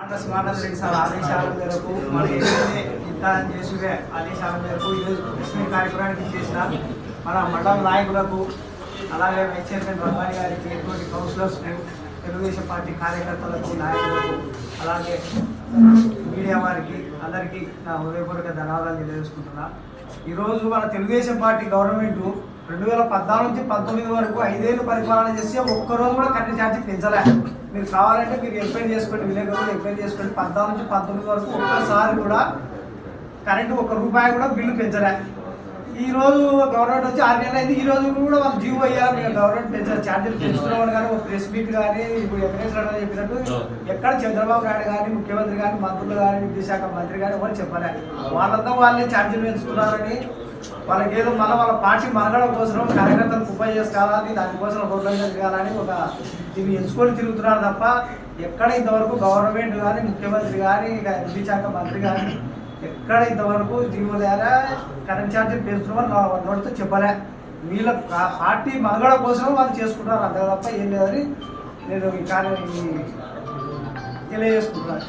Andhra Srinivasa Reddy sir ఆదేశాల మేరకు మన ఏదైతే ఇంత చేసివే ఆదేశాల మేరకు ఈరోజు కృష్ణ కార్యక్రమానికి చేసిన మన మండల నాయకులకు అలాగే వైస్ చైర్మన్ రబ్బాని గారికి ఎటువంటి కౌన్సిలర్స్ తెలుగుదేశం పార్టీ కార్యకర్తలకు నాయకులకు అలాగే మీడియా వారికి అందరికీ నా హృదయపూర్వక ధన్యవాదాలు తెలియజేసుకుంటున్నా. ఈరోజు మన తెలుగుదేశం పార్టీ గవర్నమెంటు రెండు వేల పద్నాలుగు నుంచి పంతొమ్మిది వరకు ఐదేళ్ళు పరిపాలన చేసి ఒక్కరోజు కూడా కరెంట్ ఛార్జీ పెంచలే. మీరు కావాలంటే మీరు ఎంపైర్ చేసుకోండి విలేకరులు ఎంపైర్ చేసుకోండి. పద్నాలుగు నుంచి పంతొమ్మిది వరకు ఒక్కసారి కూడా కరెంటు ఒక్క రూపాయి కూడా బిల్లు పెంచలే. ఈ రోజు గవర్నమెంట్ వచ్చి ఆరు నెలలు అయింది. ఈ రోజు కూడా వాళ్ళు జీవో అయ్యారు మీరు గవర్నమెంట్ పెంచారు ఛార్జీలు పెంచుతున్నామని కానీ ఒక ప్రెస్ మీట్ కానీ ఇప్పుడు వెంకటేశ్వర రెడ్డి చెప్పినట్టు ఎక్కడ చంద్రబాబు నాయుడు కానీ ముఖ్యమంత్రి కానీ మంత్రులు కానీ విద్యాశాఖ మంత్రి కానీ ఎవరు చెప్పలేదు వాళ్ళంతా వాళ్ళే ఛార్జీలు పెంచుతున్నారని వాళ్ళకి ఏదో మళ్ళీ వాళ్ళ పార్టీ మనగడ కోసం కార్యకర్తలు ఉపయోగ చేసుకోవాలని దానికోసం రోడ్ల మీద తిరగాలని ఒక ఇవి ఎంచుకొని తిరుగుతున్నారు తప్ప ఎక్కడ ఇంతవరకు గవర్నమెంట్ కానీ ముఖ్యమంత్రి కానీ విద్యాశాఖ మంత్రి కానీ ఎక్కడ ఇంతవరకు జీవో కరెంట్ ఛార్జీలు పెంచుతున్నామని నోటితో చెప్పలే. వీళ్ళ పార్టీ మనగడ కోసం వాళ్ళు చేసుకుంటారు అంతే తప్ప ఏం లేదని నేను ఈ కార్యం తెలియజేసుకుంటున్నాను.